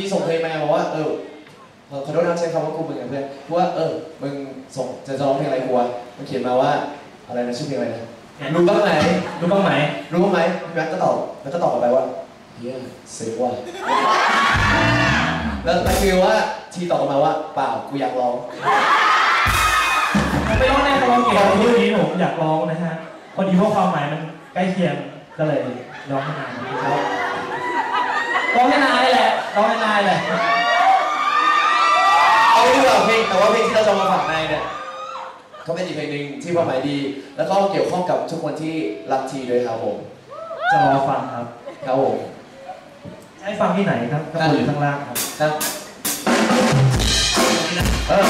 ทีส่งเพลงมาบอกว่าเออขอขอโทษนะใช้คำว่ากูมึงกับเพื่อนกูว่าเออมึงส่งจะจะร้องเพลงอะไรกูวะมันเขียนมาว่าอะไรนะชื่อเพลงอะไรนะรู้บ้างไหมรู้บ้างไหมรู้บ้างไหมพี่แม็กก็ตอบแล้วก็ตอบกลับไปว่าเฮียเสียว่ะแล้วแล้วคือว่าทีตอบกลับมาว่าเปล่ากูอยากร้องไปร้องในคาราโอเกะที่วันนี้ผมอยากร้องนะฮะพอดีว่าความหมายมันใกล้เคียงก็เลยร้องให้นายนะครับร้องให้นาย แหละร้องให้นายแหละเอาไม่ดีกว่าเพลงแต่ว่าเพลงที่เราจะมาฝากในเนี่ยก็เป็นอีกเพลงหนึ่งที่ความหมายดี แล้วก็เกี่ยวข้องกับทุกคนที่รักทีด้วยครับผมจะรอฟังครับครับผมให้ฟังที่ไหนครับข้างบนหรือข้างล่างครับครับเออ